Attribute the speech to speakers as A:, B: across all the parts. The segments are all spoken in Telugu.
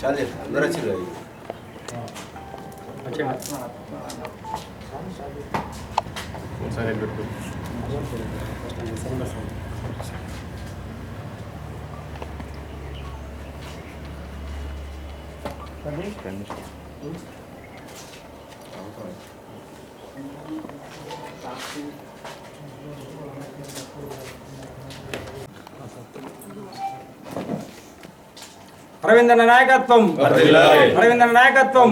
A: చాలా అందరూ వచ్చింది సరే
B: అరవిందన నాయకత్వం. అరవిందన నాయకత్వం.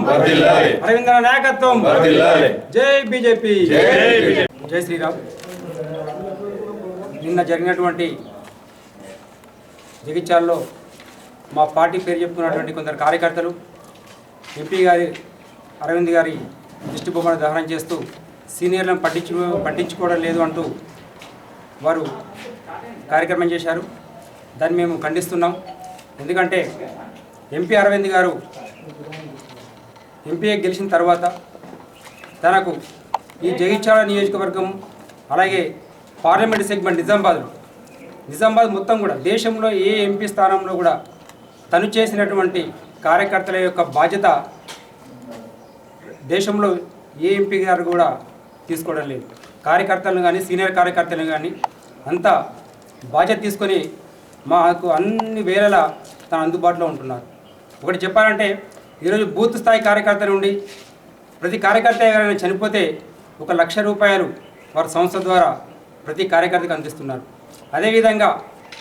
B: అరవిందన నాయకత్వం
A: వర్ధిల్లాలి.
B: జై బీజేపీ
A: జై బీజేపీ.
B: జై శ్రీరామ్ నిన్న జరిగినటువంటి జగిత్యాల్లో మా పార్టీ పేరు చెప్పుకున్నటువంటి కొందరు కార్యకర్తలు ఎంపీ గారి అరవింద్ గారి దిష్టి బొమ్మను దహనం చేస్తూ సీనియర్లను పట్టించు పట్టించుకోవడం లేదు అంటూ వారు కార్యక్రమం చేశారు దాన్ని మేము ఖండిస్తున్నాం ఎందుకంటే ఎంపీ అరవింద్ గారు ఎంపీ గెలిచిన తర్వాత తనకు ఈ జగిత్యాల నియోజకవర్గం అలాగే పార్లమెంట్ సెగ్మెంట్ నిజామాబాద్లో నిజామాబాద్ మొత్తం కూడా దేశంలో ఏ ఎంపీ స్థానంలో కూడా తను చేసినటువంటి కార్యకర్తల యొక్క బాధ్యత దేశంలో ఏ ఎంపీ గారు కూడా తీసుకోవడం లేదు. కార్యకర్తలను కానీ సీనియర్ కార్యకర్తలను కానీ అంతా బాధ్యత తీసుకొని మాకు అన్ని వేళలా తన అందుబాటులో ఉంటున్నారు. ఒకటి చెప్పాలంటే ఈరోజు బూత్ స్థాయి కార్యకర్త నుండి ప్రతి కార్యకర్త ఎవరైనా చనిపోతే ఒక లక్ష రూపాయలు వారి సంస్థ ద్వారా ప్రతి కార్యకర్తకు అందిస్తున్నారు. అదేవిధంగా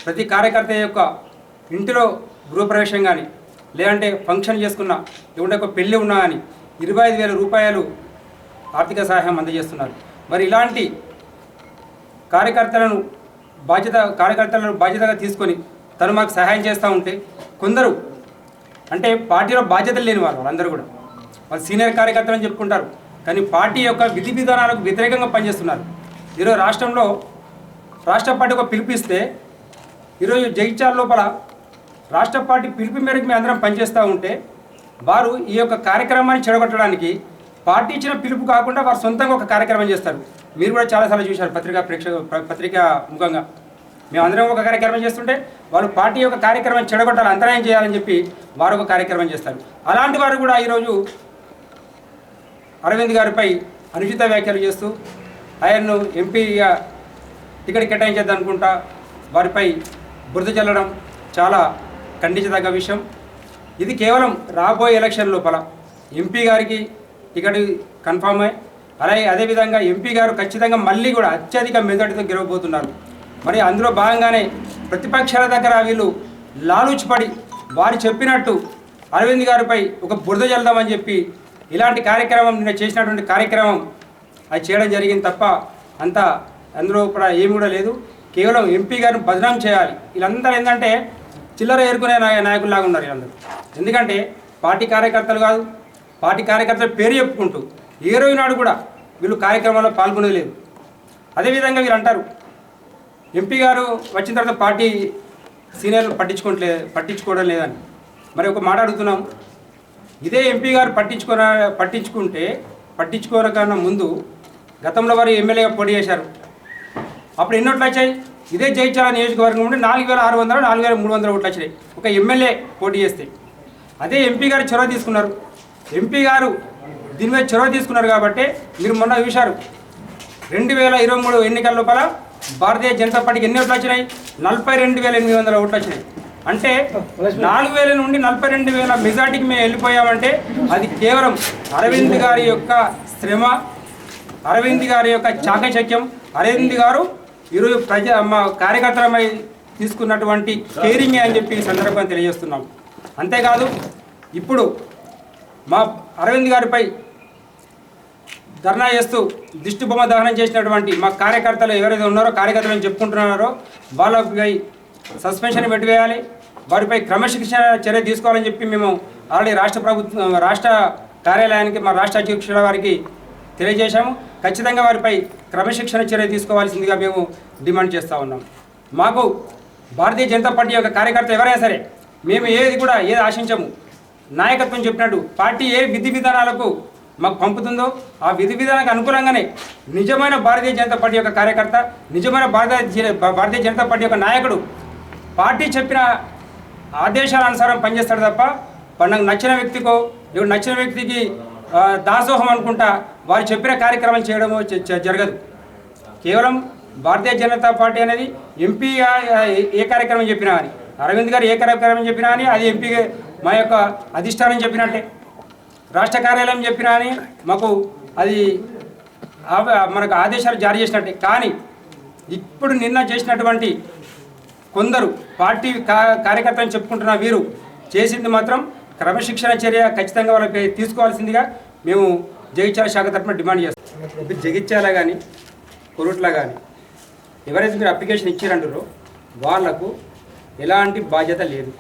B: ప్రతి కార్యకర్త యొక్క ఇంటిలో గృహప్రవేశం కానీ లేదంటే ఫంక్షన్ చేసుకున్న లేకుంటే ఒక పెళ్ళి ఉన్నా కానీ ఇరవై ఐదు వేల రూపాయలు ఆర్థిక సహాయం అందజేస్తున్నారు. మరి ఇలాంటి కార్యకర్తలను బాధ్యత కార్యకర్తలను బాధ్యతగా తీసుకొని తను మాకు సహాయం చేస్తూ ఉంటే కొందరు అంటే పార్టీలో బాధ్యతలు లేని వారు వాళ్ళందరూ కూడా. వాళ్ళు సీనియర్ కార్యకర్తలు అని చెప్పుకుంటారు. కానీ పార్టీ యొక్క విధి విధానాలకు వ్యతిరేకంగా పనిచేస్తున్నారు. ఈరోజు రాష్ట్రంలో రాష్ట్ర పార్టీ ఒక పిలిపిస్తే ఈరోజు జగిత్యాల లోపల రాష్ట్ర పార్టీ పిలుపు మేరకు మేము అందరం పనిచేస్తూ ఉంటే వారు ఈ యొక్క కార్యక్రమాన్ని చెడగొట్టడానికి పార్టీ ఇచ్చిన పిలుపు కాకుండా వారు సొంతంగా ఒక కార్యక్రమం చేస్తారు. మీరు కూడా చాలాసార్లు చూశారు పత్రికా ప్రేక్షక పత్రికా ముఖంగా. మేము అందరం ఒక కార్యక్రమం చేస్తుంటే వాళ్ళు పార్టీ యొక్క కార్యక్రమం చెడగొట్టాలి అంతరాయం చేయాలని చెప్పి వారు ఒక కార్యక్రమం చేస్తారు. అలాంటి వారు కూడా ఈరోజు అరవింద్ గారిపై అనుచిత వ్యాఖ్యలు చేస్తూ ఆయన్ను ఎంపీగా టికెట్ కేటాయించేద్దాం అనుకుంటా వారిపై బురద చల్లడం చాలా ఖండించదగ్గ విషయం. ఇది కేవలం రాబోయే ఎలక్షన్ లోపల. ఎంపీ గారికి టికెట్ కన్ఫామ్ అయ్యి అలాగే అదేవిధంగా ఎంపీ గారు ఖచ్చితంగా మళ్ళీ కూడా అత్యధిక మెజార్టీతో గెలవబోతున్నారు. మరి అందులో భాగంగానే ప్రతిపక్షాల దగ్గర వీళ్ళు లాలూచిపడి వారు చెప్పినట్టు అరవింద్ గారిపై ఒక బురద చల్దామని చెప్పి ఇలాంటి కార్యక్రమం నిన్న చేసినటువంటి కార్యక్రమం అది చేయడం జరిగింది తప్ప అంత అందులో కూడా ఏమి కూడా లేదు. కేవలం ఎంపీ గారిని బదనాం చేయాలి. వీళ్ళందరూ ఏంటంటే చిల్లర ఏరుకునే నాయకుల్లాగా ఉన్నారు వీళ్ళందరూ. ఎందుకంటే పార్టీ కార్యకర్తలు కాదు పార్టీ కార్యకర్తల పేరు చెప్పుకుంటూ ఏ రోజు నాడు కూడా వీళ్ళు కార్యక్రమాల్లో పాల్గొనలేదు. లేదు అదేవిధంగా వీరు అంటారు ఎంపీ గారు వచ్చిన తర్వాత పార్టీ సీనియర్లు పట్టించుకోవట్లే పట్టించుకోవడం లేదని. మరి ఒక మాట అడుగుతున్నాం. ఇదే ఎంపీ గారు పట్టించుకోన పట్టించుకుంటే పట్టించుకోనకన్నా ముందు గతంలో వారు ఎమ్మెల్యేగా పోటీ చేశారు. అప్పుడు ఎన్ని ఓట్లు వచ్చాయి? ఇదే జైచాల నియోజకవర్గం నుండి నాలుగు వేల ఆరు వందలు నాలుగు వేల మూడు వందల ఓట్లు వచ్చినాయి. ఒక ఎమ్మెల్యే పోటీ చేస్తే. అదే ఎంపీ గారు చొరవ తీసుకున్నారు. ఎంపీ గారు దీని మీద చొరవ తీసుకున్నారు కాబట్టి మీరు మొన్న చూశారు. రెండు వేల ఇరవై మూడు ఎన్నికల లోపల భారతీయ జనతా పార్టీకి ఎన్ని ఓట్లు వచ్చినాయి? నలభై రెండు వేల ఎనిమిది వందల ఓట్లు వచ్చినాయి. అంటే నాలుగు వేల నుండి నలభై రెండు వేల మెజార్టీకి మేము వెళ్ళిపోయామంటే అది కేవలం అరవింద్ గారి యొక్క శ్రమ అరవింద్ గారి యొక్క చాకచక్యం అరవింద్ గారు ఈరోజు ప్రజ మా కార్యకర్తలమై తీసుకున్నటువంటి కేరింగ్ అని చెప్పి ఈ సందర్భంగా తెలియజేస్తున్నాం. అంతేకాదు ఇప్పుడు మా అరవింద్ గారిపై ధర్నా చేస్తూ దిష్టి బొమ్మ దహనం చేసినటువంటి మా కార్యకర్తలు ఎవరైతే ఉన్నారో కార్యకర్తలను చెప్పుకుంటున్నారో వాళ్ళపై సస్పెన్షన్ పెట్టివేయాలి. వారిపై క్రమశిక్షణ చర్య తీసుకోవాలని చెప్పి మేము ఆల్రెడీ రాష్ట్ర ప్రభుత్వం రాష్ట్ర కార్యాలయానికి మా రాష్ట్ర అధ్యక్షుల వారికి తెలియజేశాము. ఖచ్చితంగా వారిపై క్రమశిక్షణ చర్య తీసుకోవాల్సిందిగా మేము డిమాండ్ చేస్తూ ఉన్నాం. మాకు భారతీయ జనతా పార్టీ యొక్క కార్యకర్త ఎవరైనా సరే మేము ఏది కూడా ఏది ఆశించము. నాయకత్వం చెప్పినట్టు పార్టీ ఏ విధి విధానాలకు మాకు పంపుతుందో ఆ విధి విధానానికి అనుకూలంగానే నిజమైన భారతీయ జనతా పార్టీ యొక్క కార్యకర్త నిజమైన భారతీయ భారతీయ జనతా పార్టీ యొక్క నాయకుడు పార్టీ చెప్పిన ఆదేశాల అనుసారం పనిచేస్తాడు తప్ప నాకు నచ్చిన వ్యక్తికో ఇప్పుడు నచ్చిన వ్యక్తికి దాసోహం అనుకుంటా వారు చెప్పిన కార్యక్రమాలు చేయడము జరగదు. కేవలం భారతీయ జనతా పార్టీ అనేది ఎంపీ ఏ కార్యక్రమం చెప్పినా అని అరవింద్ గారు ఏ కార్యక్రమం చెప్పినా అని అది ఎంపీ మా యొక్క అధిష్టానం చెప్పినట్టే. రాష్ట్ర కార్యాలయం చెప్పినా అని మాకు అది ఆ- మనకు ఆదేశాలు జారీ చేసినట్టే. కానీ ఇప్పుడు నిన్న చేసినటువంటి కొందరు పార్టీ కా చెప్పుకుంటున్న వీరు చేసింది మాత్రం క్రమశిక్షణ చర్య ఖచ్చితంగా వాళ్ళకి తీసుకోవాల్సిందిగా మేము జగిత్యాల శాఖ తరఫున డిమాండ్ చేస్తాం ఇప్పుడు జగిత్యాల కానీ కొరుట్ల కానీ ఎవరైతే మీరు అప్లికేషన్ ఇచ్చారంటారో వాళ్ళకు ఎలాంటి బాధ్యత లేదు.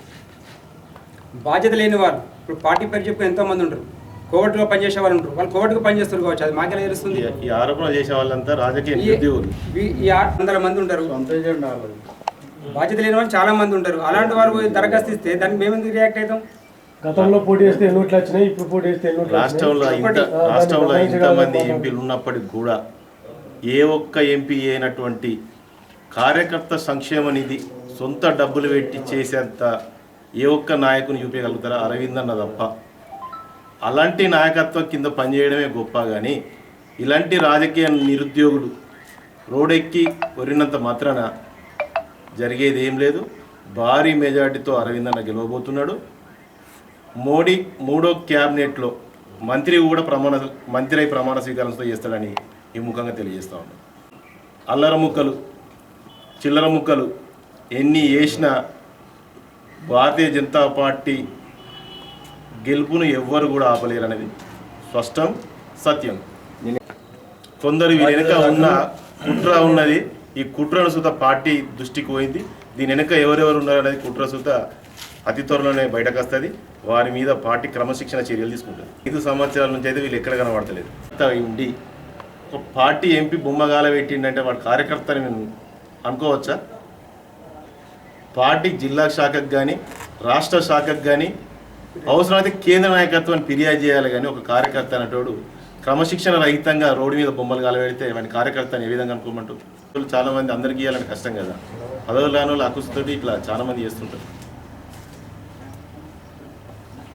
B: బాధ్యత లేని వాళ్ళు ఇప్పుడు పార్టీ పేరు చెప్పి ఎంతోమంది ఉంటారు కోవట్టుగా పనిచేసే వాళ్ళు ఉంటారు వాళ్ళు కోవట్టుగా పనిచేస్తారు కావచ్చు. అది మాకెలా తెలుస్తుంది?
C: ఈ- ఆరోపణలు చేసే వాళ్ళంతా రాజకీయ
B: ఈ-
C: నిరుద్యోగులు
B: ఈ- ఈ ఆరు వందల మంది ఉంటారు బాధ్యత లేని వాళ్ళు చాలా మంది ఉంటారు అలాంటి వారు పోయి దరఖాస్తు ఇస్తే దానికి మేము ఎందుకు రియాక్ట్ అవుతాం?
D: గతంలో పోటీ చేస్తే ఎన్ని ఓట్లు వచ్చినాయి? ఇప్పుడు పోటీ చేస్తే ఎన్ని ఓట్లు
C: రాష్ట్రంలో ఇంత. రాష్ట్రంలో ఇంతమంది
D: గమనించగలరు.
C: ఎంపీలు ఉన్నప్పటికి కూడా ఏ ఒక్క ఎంపీ అయినటువంటి కార్యకర్త సంక్షేమ నిధి సొంత డబ్బులు పెట్టి చేసేంత ఏ ఒక్క నాయకుని చూపించగలుగుతారా? అరవింద్ అన్న తప్ప. అలాంటి నాయకత్వం కింద పనిచేయడమే గొప్ప కానీ ఇలాంటి రాజకీయ నిరుద్యోగుడు రోడెక్కి కొరినంత మాత్రాన జరిగేది ఏం లేదు. భారీ మెజార్టీతో అరవింద్ అన్న గెలవబోతున్నాడు. మోడీ మూడో క్యాబినెట్లో మంత్రి కూడా ప్రమాణ మంత్రి అయి ప్రమాణ స్వీకారంతో చేస్తాడని ఈ ముఖంగా తెలియజేస్తా ఉన్నాం. అల్లర ముక్కలు చిల్లర ముక్కలు ఎన్ని వేసినా భారతీయ జనతా పార్టీ గెలుపును ఎవ్వరు కూడా ఆపలేరు అనేది స్పష్టం సత్యం. కొందరు వీరి వెనుక ఉన్న కుట్ర ఉన్నది. ఈ కుట్రను సుత పార్టీ దృష్టికి పోయింది. దీని వెనుక ఎవరెవరు ఉన్నారు అనేది కుట్ర సుత అతి త్వరలోనే బయటకు వస్తుంది వారి మీద పార్టీ క్రమశిక్షణ చర్యలు తీసుకుంటుంది. ఐదు సంవత్సరాల నుంచి అయితే వీళ్ళు ఎక్కడ కనబడతలేదు. ఉండి ఒక పార్టీ ఎంపీ బొమ్మగాల పెట్టిండంటే వాడు కార్యకర్తని మేము అనుకోవచ్చా? పార్టీ జిల్లా శాఖకు కానీ రాష్ట్ర శాఖకు కానీ అవసరమైతే కేంద్ర నాయకత్వాన్ని ఫిర్యాదు చేయాలి కానీ ఒక కార్యకర్త అనేటోడు క్రమశిక్షణ రహితంగా రోడ్డు మీద బొమ్మలు కాలబెడితే వాని కార్యకర్తని ఏ విధంగా అనుకోమంటూ చాలా మంది అందరికీ ఇవ్వాలని కష్టం కదా. పదవులు రాని వాళ్ళు అకుస్తోటి ఇట్లా చాలా మంది చేస్తుంటారు.